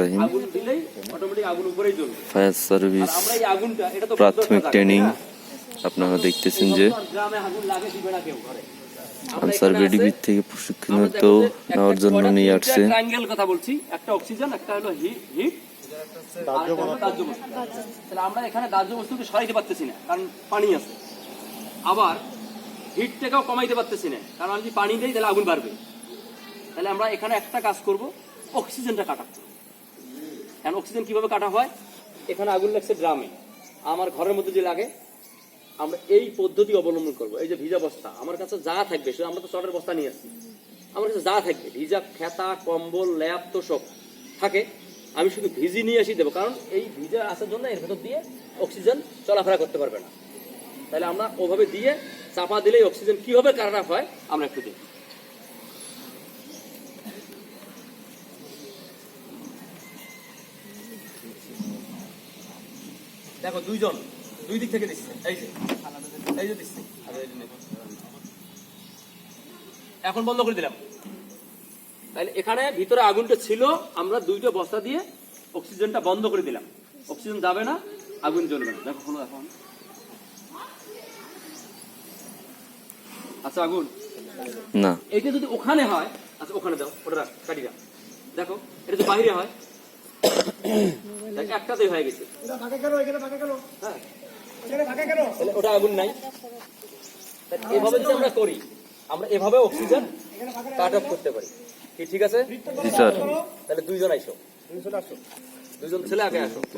রহিম। Fire service তো প্রাথমিক training? আপনারা দেখতেছেন যে আনসার এখানে বিডিবি থেকে যে একটা নেওয়ার জন্য নিয়ে আসছে। কথা বলছি একটা অক্সিজেন একটা হলো হিট তাহলে আমরা এখানে দাহ্য বস্তুকে সরাইতে পারতেছি না কারণ পানি আছে। আবার হিটটাকেও কমাইতে পারতেছি না কারণ আমি যদি পানি দেই তাহলে আগুন বাড়বে। তাহলে আমরা এখানে একটা কাজ করব অক্সিজেনটা কাটা। কারণ অক্সিজেন কীভাবে কাটা হয়? এখানে আগুন লাগছে ড্রামে। আমার ঘরের মধ্যে যে লাগে, আমরা এই পদ্ধতি অবলম্বন করব। এই যে ভিজা বস্তা, আমার কাছে যা থাকবে, শুধু আমরা তো চটের বস্তা নিয়ে আসছি। আমার কাছে যা থাকবে, ভিজা খেতা, কম্বল, ল্যাপ তো সব থাকে। আমি শুধু ভিজি নিয়ে আসি দেবো, কারণ এই ভিজা আসার জন্য এর ভেতর দিয়ে অক্সিজেন চলাফেরা করতে পারবে না। তাহলে আমরা ওভাবে দিয়ে চাপা দিলেই অক্সিজেন কীভাবে কাটা হয়, আমরা একটু দেখি। দেখো দুইজন দুই দিক থেকে দিচ্ছে। এই যে এই যে দিচ্ছে। এখন বন্ধ করে দিলাম। তাহলে এখানে ভিতরে আগুনটা ছিল আমরা দুইটা বস্তা দিয়ে অক্সিজেনটা বন্ধ করে দিলাম। অক্সিজেন যাবে না আগুন জ্বলবে না। দেখো হলো এখন। আচ্ছা আগুন। না। এইটা যদি ওখানে হয় আচ্ছা ওখানে দাও ওটা রাখ, কাটি দাও। দেখো এটা যদি বাইরে হয়। একটাতেই হয়ে গেছে। হ্যাঁ। ওটা আগুন নাই। এভাবে যদি আমরা করি আমরা এভাবে অক্সিজেন কাট অফ করতে পারি। কি ঠিক আছে? তাহলে দুইজন আইসো। দুইজন ছেলে আগে আসো।